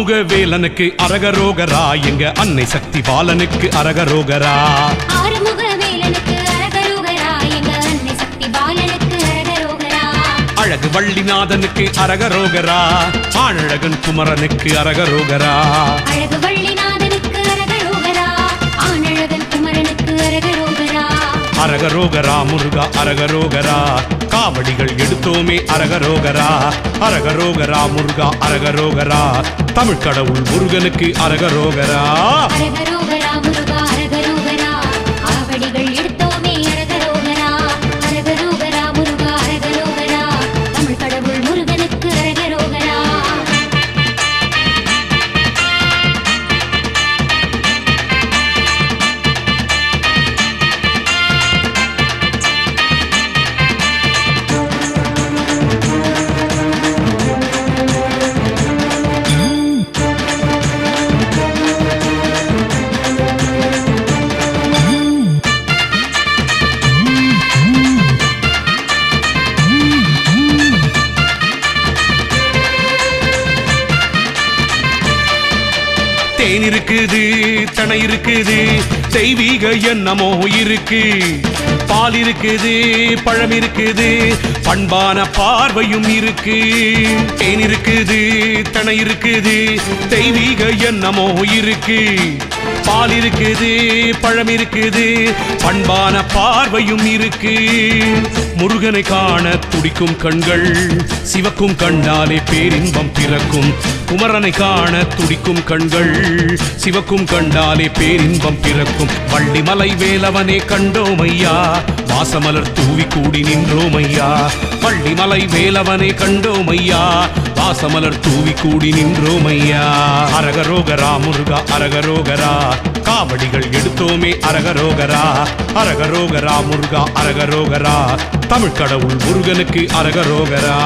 ஆறுமுக வேலனுக்கு அரகரோகரா. எங்க அன்னை சக்தி பாலனுக்கு அரகரோகரா. அழகு வள்ளிநாதனுக்கு அரகரோகரா. ஆழகன் குமரனுக்கு அரகரோகரா. அழகு அரகரோகரா முருகா அரகரோகரா. காவடிகள் எடுத்தோமே அரகரோகரா. அரகரோகரா முருகா அரகரோகரா. தமிழ் கடவுள் முருகனுக்கு அரகரோகரா. அரகரோகரா முருகா இருக்குது தனை இருக்குது தெய்வீக எண்ணமோ இருக்கு. பால் இருக்குது பழம் இருக்குது பண்பான பார்வையும் இருக்கு. தேன் இருக்குது தனை இருக்குது தெய்வீக எண்ணமோ இருக்கு. பால் இருக்குது பழம் இருக்குது பண்பான பார்வையும் இருக்கு. முருகனை காண துடிக்கும் கண்கள் சிவக்கும் கண்டாலே பேரின்பம் பிறக்கும். குமரனை காண துடிக்கும் கண்கள் சிவக்கும் கண்டாலே பேரின்பம் பிறக்கும். வள்ளிமலை வேலவனே கண்டோம் ஐயா. வாசமலர் தூவி கூடி நின்றோம் ஐயா பள்ளிமலை வேலவனை கண்டோம் ஐயா வாசமலர் தூவி கூடி நின்றோம் ஐயா அரகரோகரா முருகா அரகரோகரா. காவடிகள் எடுத்தோமே அரகரோகரா. அரகரோகரா முருகா அரகரோகரா. தமிழ் கடவுள் முருகனுக்கு அரகரோகரா.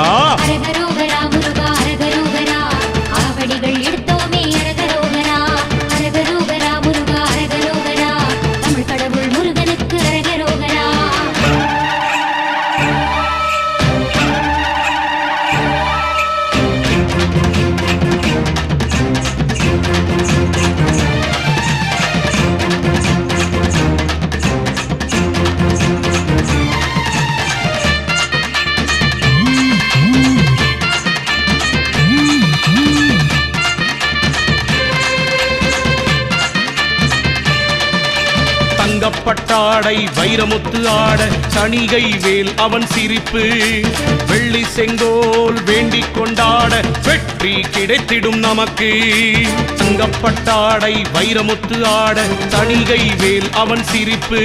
தங்கப்பட்டாடை வைரமுத்து ஆட சனிகை வேல் அவன் சிரிப்பு. வெள்ளி செங்கோல் வேண்டிக் கொண்டாட வெற்றி கிடைத்திடும் நமக்கு. தங்கப்பட்டாடை வைரமுத்து ஆட தணிகை வேல் அவன் சிரிப்பு.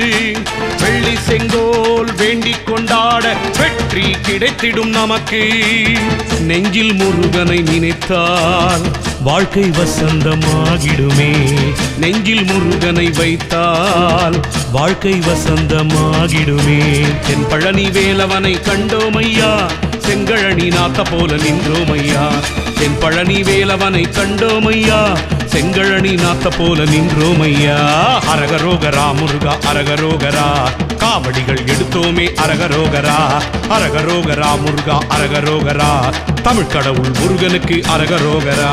வெள்ளி செங்கோல் வேண்டிக் கொண்டாட வெற்றி கிடைத்திடும் நமக்கு. நெஞ்சில் முருகனை நினைத்தால் வாழ்க்கை வசந்தமாகிடுமே. நெஞ்சில் முருகனை வைத்தால் வாழ்க்கை வசந்தமாகிடுமே. தென் பழனி வேலவனை கண்டோமையா? செங்கழனி நாத்த போல நின்றோமையா? தென் பழனி வேலவனை கண்டோமையா? செங்கழனி நாத்த போல நின்றோமையா? அரகரோகரா முருகா அரகரோகரா. காவடிகள் எடுத்தோமே அரகரோகரா. அரகரோகரா முருகா அரகரோகரா. தமிழ் கடவுள் முருகனுக்கு அரகரோகரா.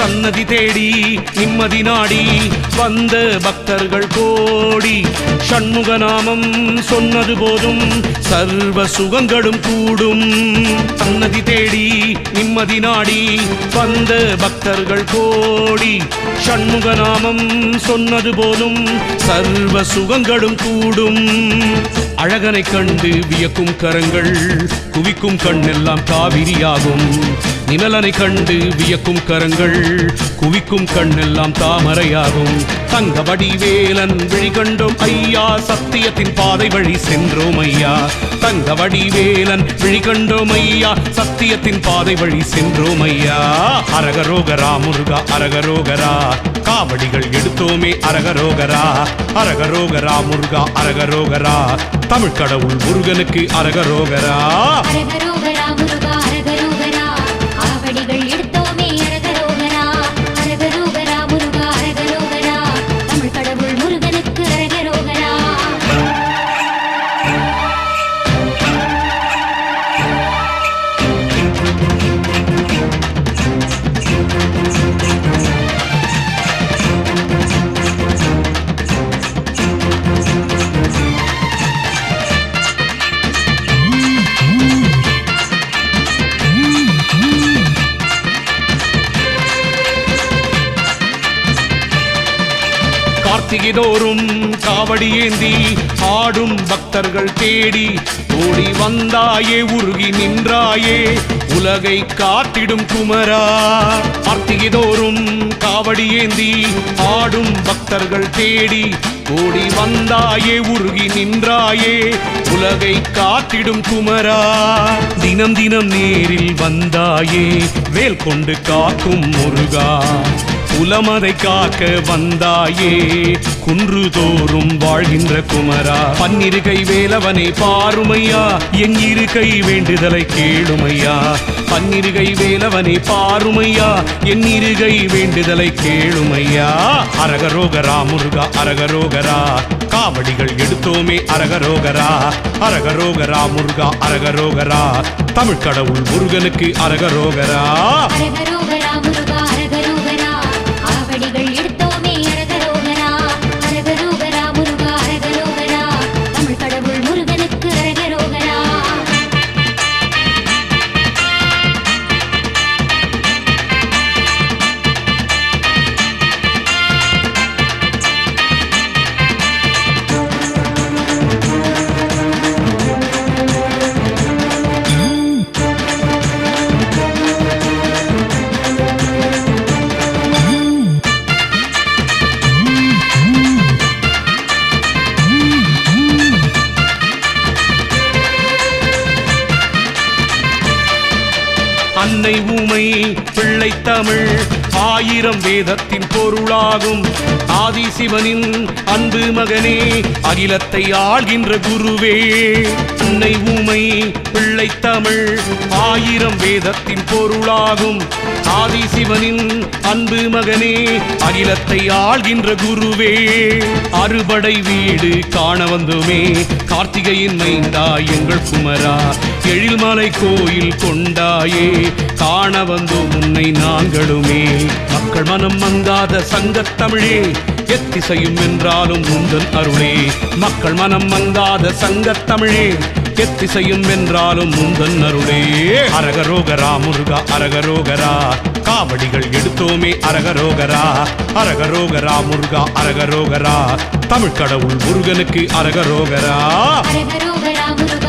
சன்னதி தேடி நிம்மதி நாடி வந்த பக்தர்கள் கோடி. சண்முக நாமம் சொன்னது போதும் சர்வ சுகங்களும் கூடும். சன்னதி தேடி நிம்மதி நாடி வந்த பக்தர்கள் கோடி. சண்முக நாமம் சொன்னது போதும் சர்வ சுகங்களும் கூடும். அழகனை கண்டு வியக்கும் கரங்கள் குவிக்கும் கண்ணெல்லாம் காவிரியாகும். நிழலனை கண்டு வியக்கும் கரங்கள் குவிக்கும் கண்ணெல்லாம் தாமரையாகும். தங்க வடிவேலன் விழிகண்டோம் ஐயா சத்தியத்தின் பாதை வழி சென்றோம் ஐயா. தங்க வடிவேலன் விழிகண்டோம் ஐயா சத்தியத்தின் பாதை வழி சென்றோம் ஐயா. அரகரோகரா முருகா அரகரோகரா. காவடிகள் எடுத்தோமே அரகரோகரா. அரகரோகரா முருகா அரகரோகரா. தமிழ் கடவுள் முருகனுக்கு அரகரோகரா. அரகரோகரா கார்த்திகை தோறும் காவடி ஏந்தி ஆடும் பக்தர்கள் தேடி ஓடி வந்தாயே உருகி நின்றாயே உலகை காத்திடும் குமரா. கார்த்திகை தோறும் காவடி ஏந்தி ஆடும் பக்தர்கள் தேடி ஓடி வந்தாயே உருகி நின்றாயே உலகை காத்திடும் குமரா. தினம் தினம் நேரில் வந்தாயே வேல் கொண்டு காக்கும் முருகா. குலமதை காக்க வந்தாயே. குன்று தோறும் வாழ்கின்ற குமரா. பன்னிரு கை வேலவனை பாருமையா. எங்கிரு கை வேண்டுதலை கேளுமையா. பன்னிரு கை வேலவனை பாருமையா. எண்ணிரு கை வேண்டுதலை கேளுமையா. அரகரோகரா முருகா அரகரோகரா. காவடிகள் எடுத்தோமே அரகரோகரா. அரகரோகரா முருகா அரகரோகரா. தமிழ் கடவுள் முருகனுக்கு அரகரோகரா. அரகரோகரா. உமை பிள்ளை தமிழ் ஆயிரம் வேதத்தின் பொருளாகும். ஆதிசிவனின் அன்பு மகனே அகிலத்தை ஆள்கின்ற குருவே. உன்னை ஊமை பிள்ளை தமிழ் ஆயிரம் வேதத்தின் பொருளாகும். ஆதிசிவனின் அன்பு மகனே அகிலத்தை ஆள்கின்ற குருவே. அறுபடை வீடு காண வந்துமே. கார்த்திகையின் மைந்தா எங்கள் குமரா. எழில்மலை கோயில் கொண்டாயே. காண வந்து உன்னை நாங்களுமே மக்கள் மனம் மங்காத சங்கத்தமிழே எத்திசையும் என்றாலும் உந்தன் அருளே. மக்கள் மனம் மங்காத சங்கத்தமிழே எத்திசையும் என்றாலும் முந்தன் அருளே. அரகரோகரா முருகா அரகரோகரா காவடிகள் எடுத்தோமே அரகரோகரா. அரகரோகரா முருகா அரகரோகரா தமிழ் கடவுள் முருகனுக்கு அரகரோகரா. அரகரோகரா முருகா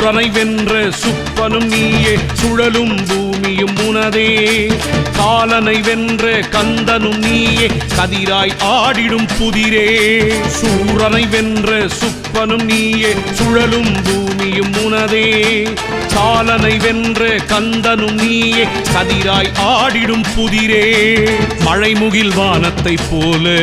சூரனை வென்ற சுப்பனும் நீயே சுழலும் பூமியும் உனதே. காலனை வென்ற கந்தனும் நீயே கதிராய் ஆடிடும் புதிரே. சூரனை வென்ற சுப்பனும் நீயே சுழலும் பூமியும் உனதே. காலனை வென்ற கந்தனும் நீயே கதிராய் ஆடிடும் புதிரே. மழைமுகில் வானத்தைப் போல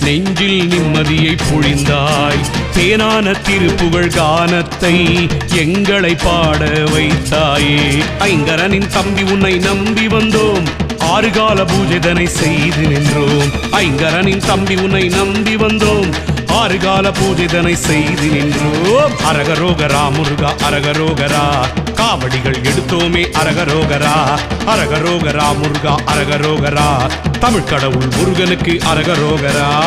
நெஞ்சில் நிம்மதியை பொழிந்தாய். தேனான திருப்புகழ் கானத்தை எங்களை பாட வைத்தாயே. ஐங்கரனின் தம்பி உன்னை நம்பி வந்தோம். ஆறுகால பூஜைதனை செய்து நின்றோம். ஐங்கரனின் தம்பி உன்னை நம்பி வந்தோம். ஆறு கால பூஜைதனை செய்து நின்றோம். அரகரோகரா முருகா அரகரோகரா. காவடிகள் எடுத்தோமே அரகரோகரா. அரகரோகரா முருகா அரகரோகரா. தமிழ் கடவுள் முருகனுக்கு அரகரோகரா.